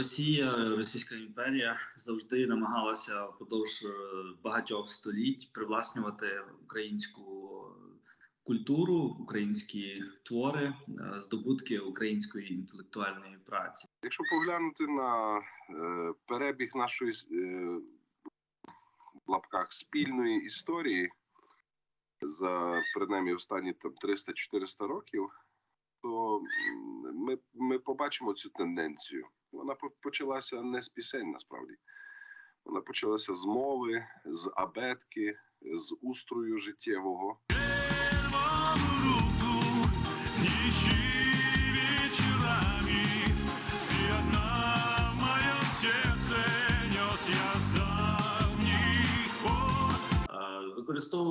Росія, Російська імперія завжди намагалася впродовж е, багатьох століть привласнювати українську культуру, українські твори, е, здобутки української інтелектуальної праці. Якщо поглянути на е, перебіг нашої е, в лапках спільної історії за принаймні останні там 300-400 років, то ми, ми побачимо цю тенденцію. Вона почалася не з пісень, насправді. Вона почалася з мови, з абетки, з устрою життєвого. руку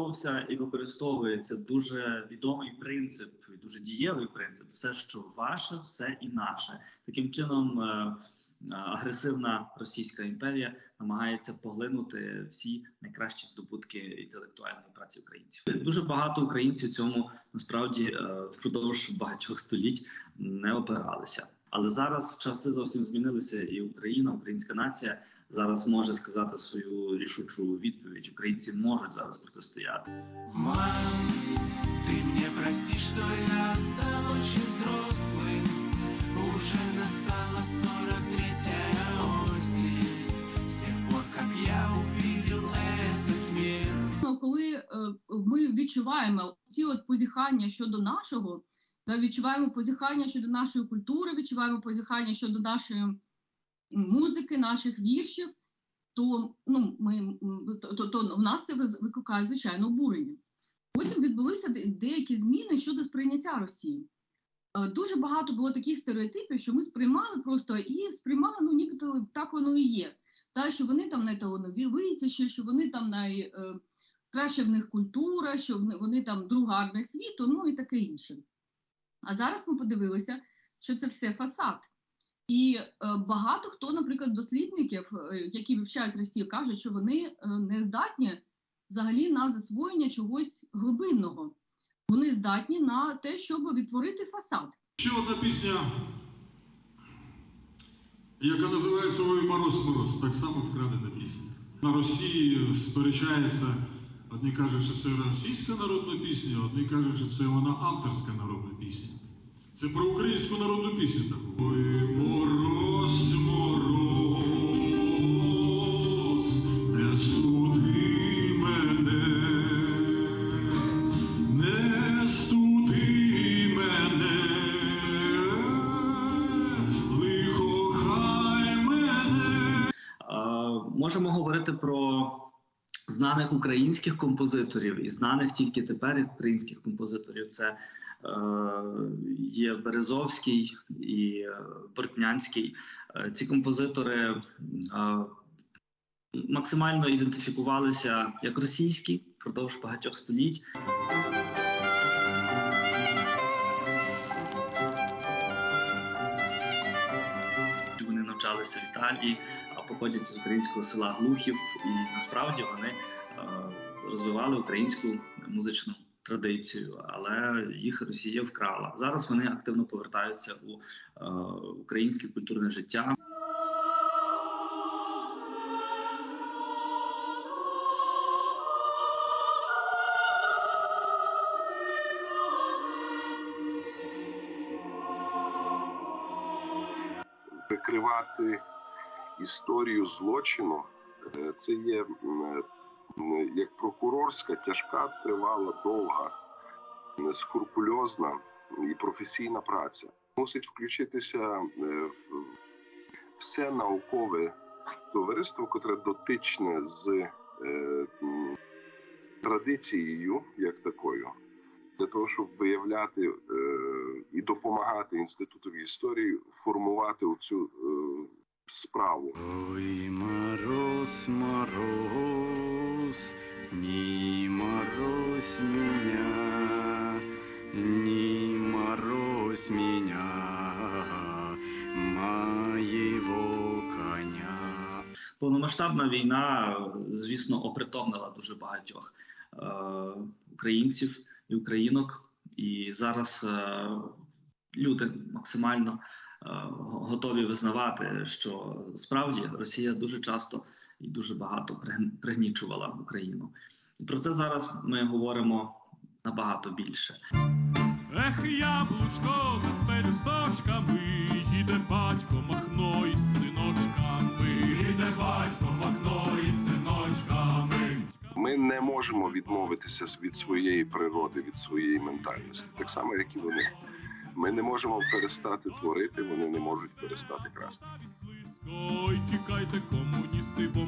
Використовувався і використовується дуже відомий принцип, дуже дієвий принцип: все, що ваше, все і наше. Таким чином, е, е, агресивна Російська імперія намагається поглинути всі найкращі здобутки інтелектуальної праці українців. Дуже багато українців цьому насправді е, впродовж багатьох століть не опиралися. Але зараз часи зовсім змінилися, і Україна, українська нація зараз може сказати свою рішучу відповідь. Українці можуть зараз протистояти. Мам, ты мне прости, что я стал очень взрослым Уже настала 43-я осень С тех пор, как я увидел этот мир Ну, коли е, ми відчуваємо ці от позіхання щодо нашого, та відчуваємо позіхання щодо нашої культури, відчуваємо позіхання щодо нашої музики, наших віршів, то ну ми то, то, то в нас це викликає звичайно обурення. Потім відбулися деякі зміни щодо сприйняття Росії. Е, Дуже багато було таких стереотипів, що ми сприймали просто і сприймали, ну нібито так воно і є. Та що вони там найталановитіші, що вони там най, е, в них культура, що вони, вони там друга армія світу, ну і таке інше. А зараз ми подивилися, що це все фасад. І е, багато хто, наприклад, дослідників, е, які вивчають Росію, кажуть, що вони е, не здатні взагалі на засвоєння чогось глибинного. Вони здатні на те, щоб відтворити фасад. Ще одна пісня, яка називається Ой мороз мороз, так само вкрадена пісня. На Росії сперечається, одні кажуть, що це російська народна пісня, одні кажуть, що це вона авторська народна пісня. Це про українську народну пісню таку. Ой, мороз, мороз, не студи мене, не студи мене, лихо хай мене. Е, Можемо говорити про знаних українських композиторів і знаних тільки тепер українських композиторів. Це є Березовський і е, Бортнянський. Е, Ці композитори е, максимально ідентифікувалися як російські впродовж багатьох століть. Вони навчалися в Італії, а походять з українського села Глухів, і насправді вони е, розвивали українську музичну традицію, але їх Росія вкрала. Зараз вони активно повертаються у е, українське культурне життя. викривати історію злочину, е, це є м, як прокурорська, тяжка, тривала, довга, скрупульозна і професійна праця. Мусить включитися е, в все наукове товариство, котре дотичне з е, традицією як такою. Для того, щоб виявляти е, і допомагати інститутові історії формувати оцю справу. Ой, мороз, мороз, не морозь меня, не морозь меня, моего коня. Повномасштабна війна, звісно, опритомнила дуже багатьох е, українців і українок. І зараз е, люди максимально готові визнавати, що справді Росія дуже часто і дуже багато пригн- пригнічувала Україну. І про це зараз ми говоримо набагато більше. Ех, яблучко та з пелюсточками, їде батько махно із синочками, їде батько махно із синочками. Ми не можемо відмовитися від своєї природи, від своєї ментальності, так само, як і вони. Ми не можемо перестати творити, вони не можуть перестати красти. Ой, тікайте, комуністи, бо